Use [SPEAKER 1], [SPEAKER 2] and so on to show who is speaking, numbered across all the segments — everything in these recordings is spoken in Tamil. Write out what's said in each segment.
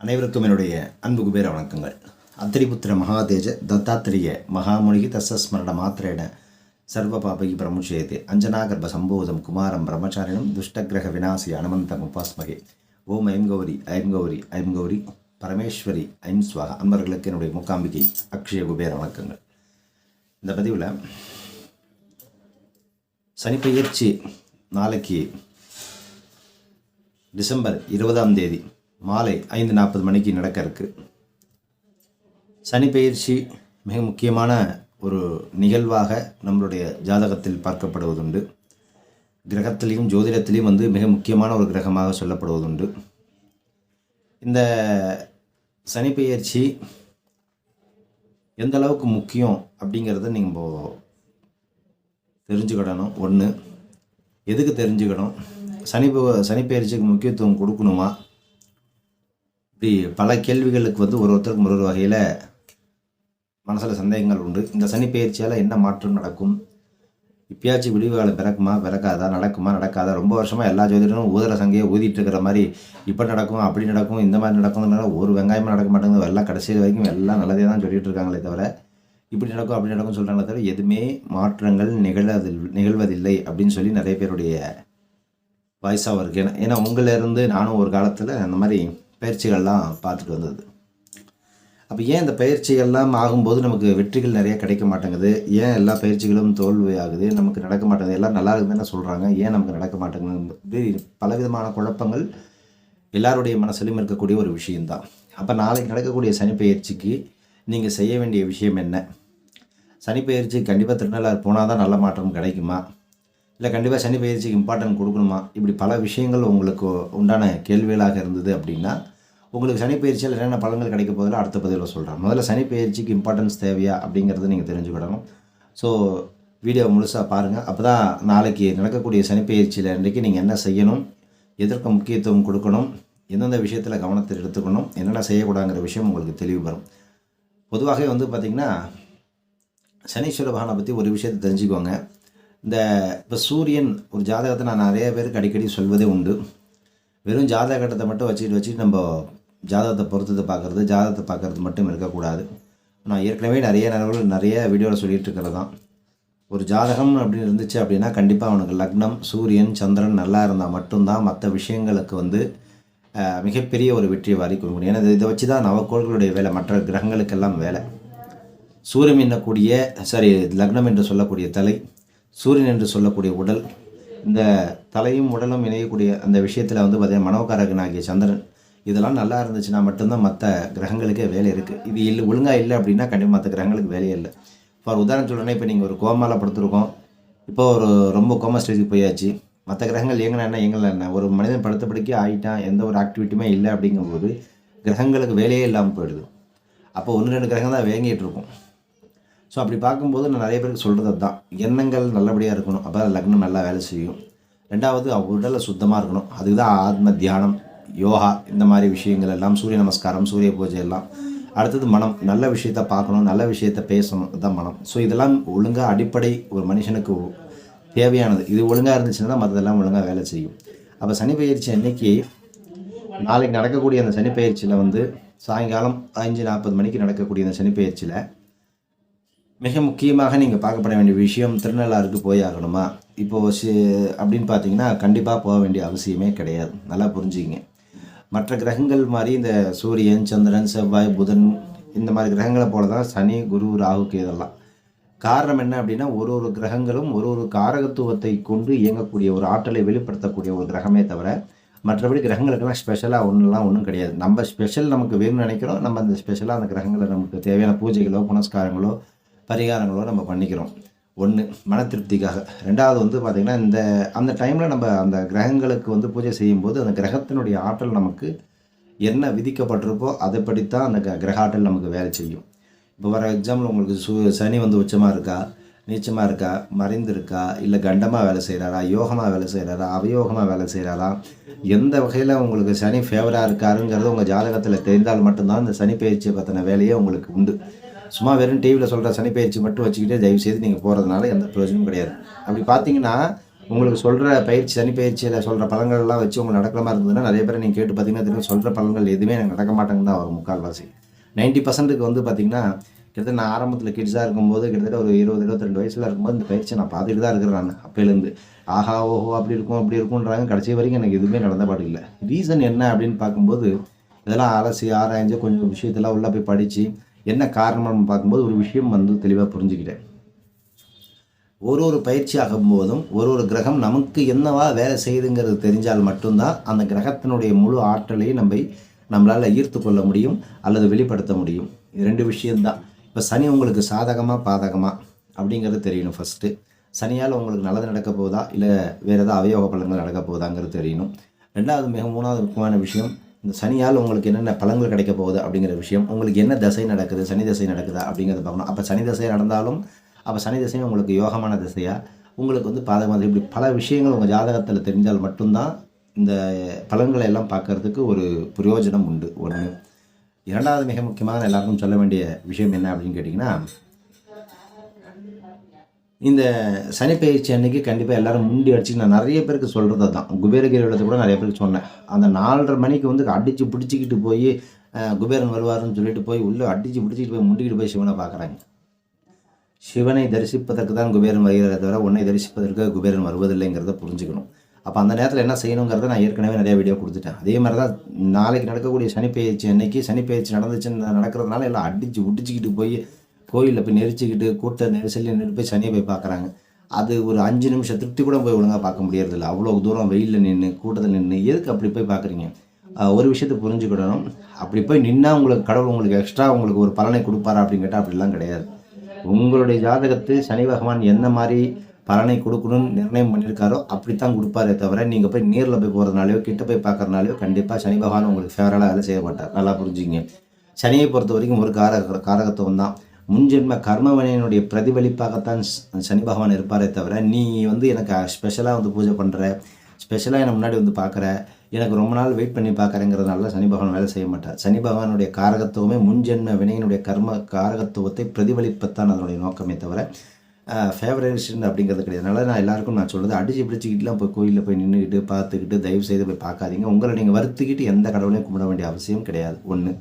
[SPEAKER 1] அனைவருக்கும் என்னுடைய அன்பு குபேர வணக்கங்கள். அத்திரிபுத்திர மகாதேஜ தத்தாத்திரிய மகாமொழிகி தசஸ்மரண மாத்திரேன சர்வ பாபகி பிரமுச்சேது அஞ்சனாகர்ப சம்போதம் குமாரம் பிரம்மச்சாரிணம் துஷ்டகிரக விநாசி அனுமந்தம் உபாஸ்மகே. ஓம் ஐம் கௌரி ஐம் கௌரி ஐம் கௌரி. பரமேஸ்வரி ஐம் ஸ்வாகா அன்பர்களுக்கு என்னுடைய மூக்காம்பிகை அக்ஷய குபேர வணக்கங்கள். இந்த பதிவில் சனிப்பெயர்ச்சி நாளைக்கு டிசம்பர் இருபதாம் தேதி மாலை ஐந்து நாற்பது மணிக்கு நடக்க இருக்கு. சனி பயிற்சி மிக முக்கியமான ஒரு நிகழ்வாக நம்மளுடைய ஜாதகத்தில் பார்க்கப்படுவதுண்டு. கிரகத்திலையும் ஜோதிடத்திலையும் வந்து மிக முக்கியமான ஒரு கிரகமாக சொல்லப்படுவதுண்டு. இந்த சனி பெயர்ச்சி எந்த அளவுக்கு முக்கியம் அப்படிங்கிறத நீங்கள் தெரிஞ்சுக்கிடணும். ஒன்று எதுக்கு தெரிஞ்சுக்கணும்? சனி சனி பயிற்சிக்கு முக்கியத்துவம் கொடுக்கணுமா? இப்படி பல கேள்விகளுக்கு வந்து ஒரு ஒருத்தருக்கு ஒரு ஒரு வகையில் மனசில் சந்தேகங்கள் உண்டு. இந்த சனி பயிற்சியால் என்ன மாற்றம் நடக்கும்? இப்பயாச்சும் விடிவு காலம் பிறக்குமா பிறக்காதா நடக்குமா நடக்காதா? ரொம்ப வருஷமாக எல்லா ஜோதிடரும் ஊதர சங்கையை ஊதிட்டு இருக்கிற மாதிரி இப்போ நடக்கும் அப்படி நடக்கும் இந்த மாதிரி நடக்கும்னால ஒரு வெங்காயமும் நடக்க மாட்டேங்குது. எல்லாம் கடைசி வரைக்கும் எல்லாம் நல்லதே தான் சொல்லிட்டு இருக்காங்களே தவிர இப்படி நடக்கும் அப்படி நடக்கும் சொல்கிறாங்களே தவிர எதுவுமே மாற்றங்கள் நிகழதில் நிகழ்வதில்லை அப்படின்னு சொல்லி நிறைய பேருடைய வாய்ஸாக இருக்கு ஏன்னா ஏன்னா உங்களிலிருந்து நானும் ஒரு காலத்தில் அந்த மாதிரி பயிற்சிகள்லாம் பார்த்துட்டு வந்தது. அப்போ ஏன் இந்த பயிற்சிகள்லாம் ஆகும்போது நமக்கு வெற்றிகள் நிறைய கிடைக்க மாட்டேங்குது? ஏன் எல்லா பயிற்சிகளும் தோல்வி ஆகுது நமக்கு நடக்க மாட்டேங்குது? எல்லாம் நல்லா இருக்குதுன்னு சொல்கிறாங்க ஏன் நமக்கு நடக்க மாட்டேங்குது இப்படி பலவிதமான குழப்பங்கள் எல்லாருடைய மனசிலும் இருக்கக்கூடிய ஒரு விஷயந்தான் அப்போ நாளைக்கு நடக்கக்கூடிய சனி பயிற்சிக்கு நீங்கள் செய்ய வேண்டிய விஷயம் என்ன? சனி பயிற்சி கண்டிப்பாக திருநள்ளாறு போனால் தான் நல்ல மாற்றம் கிடைக்குமா? இல்லை கண்டிப்பாக சனி பயிற்சிக்கு இம்பார்ட்டன்ட் கொடுக்கணுமா? இப்படி பல விஷயங்கள் உங்களுக்கு உண்டான கேள்விகளாக இருந்தது அப்படின்னா உங்களுக்கு சனி பயிற்சியில் என்னென்ன பலன்கள் கிடைக்க போதில் அடுத்த பதிவில் சொல்கிறேன் முதல்ல சனி பயிற்சிக்கு இம்பார்ட்டன்ஸ் தேவையா அப்படிங்கிறத நீங்கள் தெரிஞ்சுக்கிடணும். ஸோ வீடியோ முழுசாக பாருங்கள் அப்போ தான் நாளைக்கு நடக்கக்கூடிய சனிப்பயிற்சியில் இன்றைக்கி நீங்கள் என்ன செய்யணும் எதற்கு முக்கியத்துவம் கொடுக்கணும் எந்தெந்த விஷயத்தில் கவனத்தில் எடுத்துக்கணும் என்னென்ன செய்யக்கூடாதுங்கிற விஷயம் உங்களுக்கு தெளிவு வரும். பொதுவாகவே வந்து பார்த்திங்கன்னா சனீஸ்வர பகவானை பற்றி ஒரு விஷயத்தை தெரிஞ்சுக்கோங்க. இந்த இப்போ சூரியன் ஒரு ஜாதகத்தை நான் நிறைய பேருக்கு அடிக்கடி சொல்வதே உண்டு. வெறும் ஜாதகத்தை மட்டும் வச்சுக்கிட்டு வச்சுட்டு நம்ம ஜாதகத்தை பொறுத்ததை பார்க்குறது ஜாதகத்தை பார்க்குறது மட்டும் இருக்கக்கூடாது. நான் ஏற்கனவே நிறைய நேரங்கள் நிறைய வீடியோவில் சொல்லிகிட்டு இருக்கிறது தான். ஒரு ஜாதகம் அப்படின்னு இருந்துச்சு அப்படின்னா கண்டிப்பாக அவனுக்கு லக்னம் சூரியன் சந்திரன் நல்லா இருந்தால் மட்டும்தான் மற்ற விஷயங்களுக்கு வந்து மிகப்பெரிய ஒரு வெற்றியை வாரி கொடுக்க முடியும். ஏன்னா இதை வச்சு தான் நவக்கோள்களுடைய வேலை மற்ற கிரகங்களுக்கெல்லாம் வேலை. சூரியன் என்னக்கூடிய சாரி லக்னம் என்று சொல்லக்கூடிய தலை சூரியன் என்று சொல்லக்கூடிய உடல் இந்த தலையும் உடலும் இணையக்கூடிய அந்த விஷயத்தில் வந்து பார்த்திங்கன்னா மனோகாரகனாகிய சந்திரன் இதெல்லாம் நல்லா இருந்துச்சுன்னா மட்டும்தான் மற்ற கிரகங்களுக்கே வேலை இருக்குது இது இல்லை ஒழுங்காக இல்லை அப்படின்னா கண்டிப்பாக மற்ற கிரகங்களுக்கு வேலையே இல்லை. ஃபார் உதாரணம் சொல்கிறேன்னா இப்போ நீங்கள் ஒரு கோமாவில் படுத்துருக்கோம். இப்போ ஒரு ரொம்ப கோமா ஸ்டேஜுக்கு போயாச்சு. மற்ற கிரகங்கள் இயங்கினா என்ன இயங்கல என்ன? ஒரு மனிதன் படுத்தபடிக்கே ஆகிட்டான் எந்த ஒரு ஆக்டிவிட்டியுமே இல்லை அப்படிங்கும்போது கிரகங்களுக்கு வேலையே இல்லாமல் போயிடுது. அப்போ ஒன்று ரெண்டு கிரகம் தான் வேங்கிட்டு இருக்கும். ஸோ அப்படி பார்க்கும்போது நான் நிறைய பேருக்கு சொல்கிறது அதுதான். எண்ணங்கள் நல்லபடியாக இருக்கணும். அப்போ லக்னம் நல்லா வேலை செய்யும். ரெண்டாவது அவங்க உடலை சுத்தமாக இருக்கணும். அதுக்கு தான் ஆத்ம தியானம். யோகா இந்த மாதிரி விஷயங்கள் எல்லாம் சூரிய நமஸ்காரம் சூரிய பூஜை எல்லாம். அடுத்தது மனம் நல்ல விஷயத்த பார்க்கணும் நல்ல விஷயத்த பேசணும் இதுதான் மனம். ஸோ இதெல்லாம் ஒழுங்காக அடிப்படை ஒரு மனுஷனுக்கு தேவையானது. இது ஒழுங்காக இருந்துச்சுன்னா மற்றதெல்லாம் ஒழுங்காக வேலை செய்யும். அப்போ சனி பயிற்சி அன்னைக்கு நாளைக்கு நடக்கக்கூடிய அந்த சனி பயிற்சியில் வந்து சாயங்காலம் அஞ்சு நாற்பது மணிக்கு நடக்கக்கூடிய அந்த சனி பயிற்சியில் மிக முக்கியமாக நீங்கள் பார்க்கப்பட வேண்டிய விஷயம் திருநள்ளாருக்கு போய் ஆகணுமா இப்போது அப்படின்னு பார்த்தீங்கன்னா கண்டிப்பாக போக வேண்டிய அவசியமே கிடையாது. நல்லா புரிஞ்சுக்கிங்க. மற்ற கிரகங்கள் மாதிரி இந்த சூரியன் சந்திரன் செவ்வாய் புதன் இந்த மாதிரி கிரகங்களை போல தான் சனி குரு ராகுக்கு இதெல்லாம் காரணம் என்ன அப்படின்னா ஒரு ஒரு கிரகங்களும் ஒரு ஒரு காரகத்துவத்தை கொண்டு இயங்கக்கூடிய ஒரு ஆற்றலை வெளிப்படுத்தக்கூடிய ஒரு கிரகமே தவிர மற்றபடி கிரகங்களுக்கெல்லாம் ஸ்பெஷலாக ஒன்றுலாம் ஒன்றும் கிடையாது. நம்ம ஸ்பெஷல் நமக்கு வேணும்னு நினைக்கிறோம். நம்ம அந்த ஸ்பெஷலாக அந்த கிரகங்களை நமக்கு தேவையான பூஜைகளோ புனஸ்காரங்களோ பரிகாரங்களோ நம்ம பண்ணிக்கிறோம். ஒன்று மன திருப்திக்காக. ரெண்டாவது வந்து பார்த்திங்கன்னா இந்த அந்த டைமில் நம்ம அந்த கிரகங்களுக்கு வந்து பூஜை செய்யும்போது அந்த கிரகத்தினுடைய ஆற்றல் நமக்கு என்ன விதிக்கப்பட்டிருக்கோ அதைப்படித்தான் அந்த க- கிரக ஆற்றல் நமக்கு வேலை செய்யும். இப்போ வர எக்ஸாம்பிள் உங்களுக்கு சு சனி வந்து உச்சமாக இருக்கா நீச்சமாக இருக்கா மறைந்து இருக்கா இல்லை கண்டமாக வேலை செய்கிறாரா யோகமாக வேலை செய்கிறாரா அவயோகமாக வேலை செய்கிறாரா எந்த வகையில் உங்களுக்கு சனி ஃபேவராக இருக்காருங்கிறது உங்கள் ஜாதகத்தில் தெரிந்தால் மட்டும்தான் இந்த சனி பயிற்சியை பற்றின வேலையே உங்களுக்கு உண்டு. சும்மா வெறும் டிவியில் சொல்கிற சனி பயிற்சி மட்டும் வச்சுக்கிட்டே தயவு செய்து நீங்கள் போகிறதுனால எந்த பிரயோஜனமும் கிடையாது. அப்படி பார்த்தீங்கன்னா உங்களுக்கு சொல்கிற பயிற்சி சனி பயிற்சியில் சொல்கிற பலன்கள்லாம் வச்சு உங்களுக்கு நடக்கிற மாதிரி இருந்ததுன்னா நிறைய பேர் நீங்கள் கேட்டு பார்த்தீங்கன்னா தெரியும். சொல்கிற பலன்கள் எதுவுமே எனக்கு நடக்க மாட்டேங்குது தான் வரும் முக்கால்வாசி. நைன்ட்டி பர்சன்ட்டுக்கு வந்து பார்த்தீங்கன்னா கிட்டத்தட்ட நான் ஆரம்பத்தில் கிட்ஸாக இருக்கும்போது கிட்டத்தட்ட ஒரு இருபது இருபத்திரெண்டு வயசில் இருக்கும்போது இந்த பயிற்சியை நான் பார்த்துட்டு தான் இருக்கிறேன் நான் அப்போலேருந்து ஆஹா ஓஹோ அப்படி இருக்கும் அப்படி இருக்கும்ன்றாங்க. கடைசி வரைக்கும் எனக்கு எதுவுமே நடந்த பாடு இல்லை. ரீசன் என்ன அப்படின்னு பார்க்கும்போது இதெல்லாம் அலசி ஆராய்ஞ்சு கொஞ்சம் விஷயத்தெல்லாம் உள்ளே போய் படித்து என்ன காரணம்னு பார்க்கும்போது ஒரு விஷயம் வந்து தெளிவாக புரிஞ்சுக்கிட்டேன். ஒரு ஒரு பயிற்சி ஆகும்போதும் ஒரு ஒரு கிரகம் நமக்கு என்னவா வேலை செய்யுதுங்கிறது தெரிஞ்சால் மட்டும்தான் அந்த கிரகத்தினுடைய முழு ஆற்றலையும் நம்ம நம்மளால் ஈர்த்து கொள்ள முடியும் அல்லது வெளிப்படுத்த முடியும். இது ரெண்டு விஷயம்தான். இப்போ சனி உங்களுக்கு சாதகமாக பாதகமாக அப்படிங்கிறது தெரியணும் ஃபஸ்ட்டு சனியால் உங்களுக்கு நல்லது நடக்க போதா இல்லை வேறு ஏதாவது அவயோக பலங்கள் நடக்க போதாங்கிறது தெரியணும். ரெண்டாவது மிக மூணாவது முக்கியமான விஷயம் இந்த சனியால் உங்களுக்கு என்னென்ன பலன்கள் கிடைக்க போகுது அப்படிங்கிற விஷயம் உங்களுக்கு என்ன தசை நடக்குது சனி தசை நடக்குதா அப்படிங்கிறத பார்க்கணும். அப்போ சனி தசை நடந்தாலும் அப்போ சனி தசையும் உங்களுக்கு யோகமான திசையாக உங்களுக்கு வந்து பாதகமாக இப்படி பல விஷயங்கள் உங்கள் ஜாதகத்தில் தெரிஞ்சால் மட்டும்தான் இந்த பலன்களை எல்லாம் பார்க்கறதுக்கு ஒரு பிரயோஜனம் உண்டு. ஒன்று இரண்டாவது மிக முக்கியமான எல்லாருக்கும் சொல்ல வேண்டிய விஷயம் என்ன அப்படின்னு கேட்டிங்கன்னா இந்த சனி பயிற்சி அன்னைக்கு கண்டிப்பாக எல்லாரும் முண்டி அடிச்சு நான் நிறைய பேருக்கு சொல்கிறது தான் குபேரகிரி இடத்துல கூட நிறைய பேருக்கு சொன்னேன். அந்த நாலரை மணிக்கு வந்து அடித்து பிடிச்சிக்கிட்டு போய் குபேரன் வருவாருன்னு சொல்லிட்டு போய் உள்ளே அடித்து பிடிச்சிக்கிட்டு போய் முண்டிக்கிட்டு போய் சிவனை பார்க்குறாங்க. சிவனை தரிசிப்பதற்கு தான் குபேரன் வருகிறத தவிர உன்னை தரிசிப்பதற்கு குபேரன் வருவதில்லைங்கிறத புரிஞ்சுக்கணும். அப்போ அந்த நேரத்தில் என்ன செய்யணுங்கிறத நான் ஏற்கனவே நிறைய வீடியோ கொடுத்துட்டேன். அதே மாதிரி தான் நாளைக்கு நடக்கக்கூடிய சனி அன்னைக்கு சனி நடந்துச்சு நடந்துச்சுன்னு நடக்கிறதுனால எல்லாம் அடித்து உடிச்சிக்கிட்டு போய் கோயிலில் போய் நெரிச்சிக்கிட்டு கூட்ட நெரிசலில் நின்று போய் சனியை போய் பார்க்குறாங்க. அது ஒரு அஞ்சு நிமிஷம் திருப்தி கூட போய் ஒழுங்காக பார்க்க முடியறதில்ல. அவ்வளோ தூரம் வெயிலில் நின்று கூட்டத்தில் நின்று எதுக்கு அப்படி போய் பார்க்குறீங்க? ஒரு விஷயத்தை புரிஞ்சுக்கிடணும். அப்படி போய் நின்னா உங்களுக்கு கடவுள் உங்களுக்கு எக்ஸ்ட்ரா உங்களுக்கு ஒரு பலனை கொடுப்பாரா அப்படின்னு கேட்டால் அப்படிலாம் கிடையாது. உங்களுடைய ஜாதகத்தில் சனி பகவான் என்ன மாதிரி பலனை கொடுக்கணும்னு நிர்ணயம் பண்ணியிருக்காரோ அப்படித்தான் கொடுப்பாரே தவிர நீங்கள் போய் நேரில் போய் போகிறதுனாலையோ கிட்ட போய் பார்க்குறதுனாலையோ கண்டிப்பாக சனி பகவான் உங்களுக்கு ஃபேவரலாக வேலை செய்ய மாட்டார். நல்லா புரிஞ்சுங்க சனியை பொறுத்த வரைக்கும் ஒரு காரக காரகத்துவம் தான் முன்ஜென்ம கர்மவனையினுடைய பிரதிபலிப்பாகத்தான் சனி பகவான் இருப்பாரே தவிர நீ வந்து எனக்கு ஸ்பெஷலாக வந்து பூஜை பண்ணுற ஸ்பெஷலாக என்னை முன்னாடி வந்து பார்க்குற எனக்கு ரொம்ப நாள் வெயிட் பண்ணி பார்க்குறேங்கிறதுனால சனி பகவான் வேலை செய்ய மாட்டார். சனி பகவானுடைய காரகத்துவமே முன்ஜென்ம வினையினுடைய கர்ம காரகத்துவத்தை பிரதிபலிப்பத்தான் அதனுடைய நோக்கமே தவிர ஃபேவரேஷன் அப்படிங்கிறது கிடையாது. அதனால் நான் எல்லாருக்கும் நான் சொல்கிறது அடிச்சு பிடிச்சிக்கிட்டுலாம் போய் கோயிலில் போய் நின்றுக்கிட்டு பார்த்துக்கிட்டு தயவு செய்து போய் பார்க்காதீங்க. உங்களை நீங்கள் வருத்திக்கிட்டு எந்த கடவுளையும் கும்பிட வேண்டிய அவசியம் கிடையாது. ஒன்று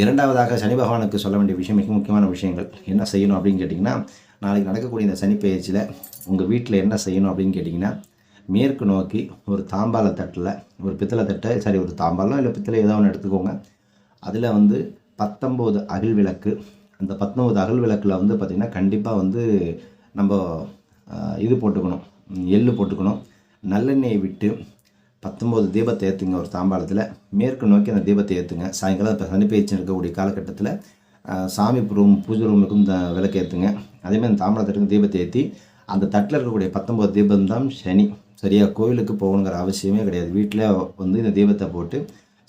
[SPEAKER 1] இரண்டாவதாக சனி பகவானுக்கு சொல்ல வேண்டிய விஷயம் மிக முக்கியமான விஷயங்கள். என்ன செய்யணும் அப்படின்னு கேட்டிங்கன்னா நாளைக்கு நடக்கக்கூடிய இந்த சனி உங்கள் வீட்டில் என்ன செய்யணும் அப்படின்னு கேட்டிங்கன்னா மேற்கு நோக்கி ஒரு தாம்பால தட்டில் ஒரு பித்தளை தட்டை சரி ஒரு தாம்பாலம் இல்லை பித்தளை ஏதோ ஒன்று எடுத்துக்கோங்க. அதில் வந்து பத்தொம்போது அகல் விளக்கு. அந்த பத்தொம்போது அகல் விளக்கில் வந்து பார்த்திங்கன்னா கண்டிப்பாக வந்து நம்ம இது போட்டுக்கணும். எள் எள்ளு போட்டுக்கணும். நல்லெண்ணெயை விட்டு பத்தொம்போது தீபத்தை ஏற்றுங்க ஒரு தாம்பாளத்தில். மேற்கு நோக்கி அந்த தீபத்தை ஏற்றுங்க சாயங்காலம் இப்போ சனிப்பயிற்சி இருக்கக்கூடிய காலகட்டத்தில் சாமி ரூம் பூஜை ரூமுக்கும் இந்த விளக்கு ஏற்றுங்க அதேமாதிரி அந்த தாம்பாளத்துக்கு தீபத்தை ஏற்றி அந்த தட்டில் இருக்கக்கூடிய பத்தொம்போது தீபம் தான் சனி. சரியாக கோவிலுக்கு போகணுங்கிற அவசியமே கிடையாது. வீட்டில் வந்து இந்த தீபத்தை போட்டு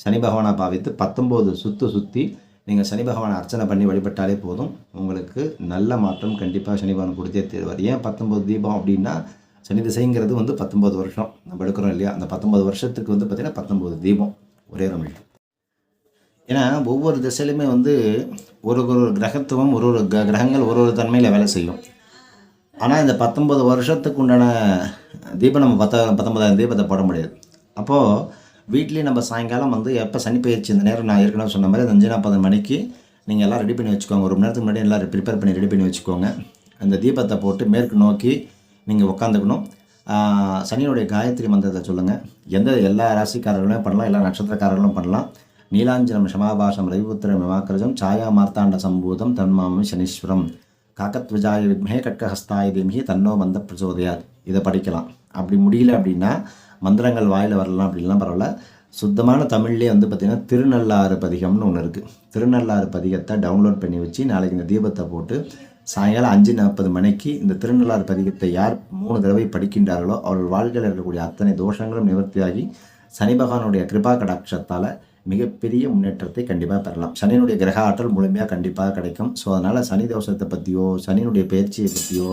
[SPEAKER 1] சனி பகவானை பாவித்து பத்தொம்போது சுற்று சுற்றி நீங்கள் சனி பகவானை அர்ச்சனை பண்ணி வழிபட்டாலே போதும். உங்களுக்கு நல்ல மாற்றம் கண்டிப்பாக சனி பகவான் கொடுத்தே தருவார். ஏன் பத்தொம்போது தீபம் அப்படின்னா சனி திசைங்கிறது வந்து பத்தொம்போது வருஷம். நம்ம எடுக்கிறோம் இல்லையா? அந்த பத்தொம்போது வருஷத்துக்கு வந்து பார்த்திங்கன்னா பத்தொம்போது தீபம் ஒரே ரமிழ் ஏன்னா ஒவ்வொரு திசையிலுமே வந்து ஒரு ஒரு கிரகத்துவம் ஒரு ஒரு கிரகங்கள் ஒரு ஒரு தன்மையில் வேலை செய்யும். ஆனால் இந்த பத்தொம்பது வருஷத்துக்கு உண்டான தீபம் நம்ம பத்த பத்தொன்பதாயிரம் தீபத்தை போட முடியாது. அப்போது வீட்லேயும் நம்ம சாயங்காலம் வந்து எப்போ சனி பயிற்சி இந்த நேரம் நான் ஏற்கனவே சொன்ன மாதிரி அந்த அஞ்சு நாற்பது மணிக்கு நீங்கள் எல்லாம் ரெடி பண்ணி வச்சுக்கோங்க. ஒரு மணி நேரத்துக்கு முன்னாடி எல்லாம் ப்ரிப்பேர் பண்ணி ரெடி பண்ணி வச்சுக்கோங்க. அந்த தீபத்தை போட்டு மேற்கு நோக்கி நீங்கள் உட்காந்துக்கணும் ஆஹ் காயத்ரி மந்திரத்தை சொல்லுங்கள் எந்த எல்லா ராசிக்காரர்களும் பண்ணலாம் எல்லா நட்சத்திரக்காரர்களும் பண்ணலாம். நீலாஞ்சலம் ஷமாபாஷம் ரவிபுத்திரம் விமாக்கிரஜம் சாயா மார்த்தாண்ட சம்பூதம் தன்மாமி சனீஸ்வரம். காக்கத்வஜாய வித்மஹே கட்கஹஸ்தாய தீமஹி தன்னோ மந்த பிரச்சோதயாத் இதை படிக்கலாம். அப்படி முடியல அப்படின்னா மந்திரங்கள் வாயில் வரலாம் அப்படின்லாம் பரவாயில்ல. சுத்தமான தமிழ்லேயே வந்து பார்த்திங்கன்னா திருநள்ளாறு பதிகம்னு ஒன்று இருக்குது திருநள்ளாறு பதிகத்தை டவுன்லோட் பண்ணி வச்சு நாளைக்கு இந்த தீபத்தை போட்டு சாயங்காலம் அஞ்சு நாற்பது மணிக்கு இந்த திருநள்ளாறு பதிகத்தை யார் மூணு தடவை படிக்கின்றார்களோ அவர்கள் வாழ்க்கையில் இருக்கக்கூடிய அத்தனை தோஷங்களும் நிவர்த்தியாகி சனி பகவானுடைய கிருபா கடாட்சத்தால் மிகப்பெரிய முன்னேற்றத்தை கண்டிப்பாக பெறலாம். சனியினுடைய கிரக ஆற்றல் முழுமையாக கண்டிப்பாக கிடைக்கும். ஸோ அதனால் சனி தோஷத்தை பற்றியோ சனியினுடைய பயிற்சியை பற்றியோ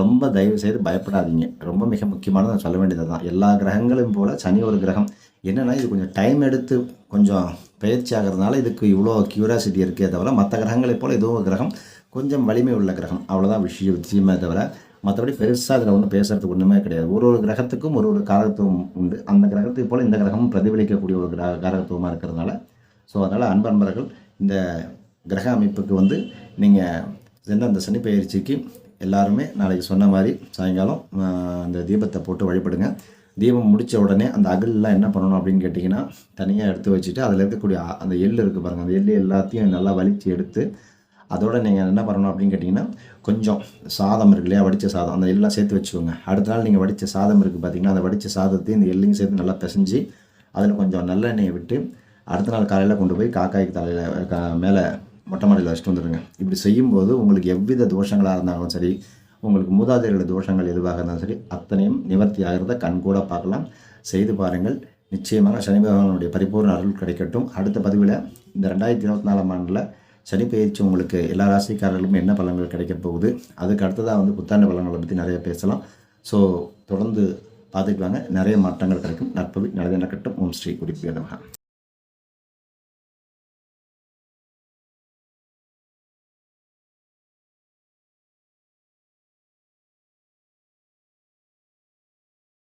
[SPEAKER 1] ரொம்ப தயவு செய்து பயப்படாதீங்க. ரொம்ப மிக முக்கியமானது நான் சொல்ல வேண்டியது தான். எல்லா கிரகங்களும் போல் சனி ஒரு கிரகம். என்னென்னா இது கொஞ்சம் டைம் எடுத்து கொஞ்சம் பயிற்சி ஆகிறதுனால இதுக்கு இவ்வளோ க்யூரியாசிட்டி இருக்கே தவிர மற்ற கிரகங்களைப் போல் இதுவும் ஒரு கிரகம். கொஞ்சம் வலிமை உள்ள கிரகம். அவ்வளோதான் விஷயம் விஷயமே தவிர. மற்றபடி பெருசாக அதில் ஒன்றும் பேசுகிறதுக்கு ஒன்றுமே கிடையாது. ஒரு ஒரு கிரகத்துக்கும் ஒரு ஒரு காரகத்துவம் உண்டு. அந்த கிரகத்துக்கு போல் இந்த கிரகமும் பிரதிபலிக்கக்கூடிய ஒரு கிரக காரகத்துவமாக இருக்கிறதுனால. ஸோ அதனால் அன்பன்பர்கள் இந்த கிரக அமைப்புக்கு வந்து நீங்கள் சென்ற அந்த சனி பயிற்சிக்கு எல்லாருமே நாளைக்கு சொன்ன மாதிரி சாயங்காலம் அந்த தீபத்தை போட்டு வழிபடுங்க. தீபம் முடித்த உடனே அந்த அகல்லாம் என்ன பண்ணணும் அப்படின்னு கேட்டிங்கன்னா தனியாக எடுத்து வச்சுட்டு அதில் இருக்கக்கூடிய அந்த எள்ளு இருக்குது பாருங்கள் அந்த எள்ளு எல்லாத்தையும் நல்லா வலித்து எடுத்து அதோட நீங்கள் என்ன பண்ணணும் அப்படின்னு கேட்டிங்கன்னா கொஞ்சம் சாதம் இருக்கு இல்லையா? வடித்த சாதம். அந்த எல்லாம் சேர்த்து வச்சுக்கோங்க. அடுத்த நாள் நீங்கள் வடித்த சாதம் இருக்குது பார்த்தீங்கன்னா அந்த வடித்த சாதத்தையும் இந்த எள்ளையும் சேர்த்து நல்லா பிசைஞ்சு அதில் கொஞ்சம் நல்லெண்ணெயை விட்டு அடுத்த நாள் காலையில் கொண்டு போய் காக்காய்க்கு தலையில் மேலே மொட்டை மாடியில் வச்சுட்டு வந்துடுங்க இப்படி செய்யும்போது உங்களுக்கு எவ்வித தோஷங்களாக இருந்தாலும் சரி உங்களுக்கு மூதாதையர்கள தோஷங்கள் எதுவாக இருந்தாலும் சரி அத்தனையும் நிவர்த்தி ஆகிறத கண்கூட பார்க்கலாம். செய்து பாருங்கள். நிச்சயமாக சனி பகவானுடைய பரிபூர்ண அருள் கிடைக்கட்டும். அடுத்த பதிவில் இந்த ரெண்டாயிரத்தி இருபத்தி நாலாம் ஆண்டில் சனி பயிற்சி உங்களுக்கு எல்லா ராசிக்காரர்களுக்கும் என்ன பலன்கள் கிடைக்க போகுது? அதுக்கு அடுத்ததாக வந்து புத்தாண்டு பலன்களை பற்றி நிறைய பேசலாம். ஸோ தொடர்ந்து பார்த்துட்டு நிறைய மாற்றங்கள் கிடைக்கும். நற்பவி நல்லது நடக்கட்டும் ஓம் ஸ்ரீ குறிப்பிய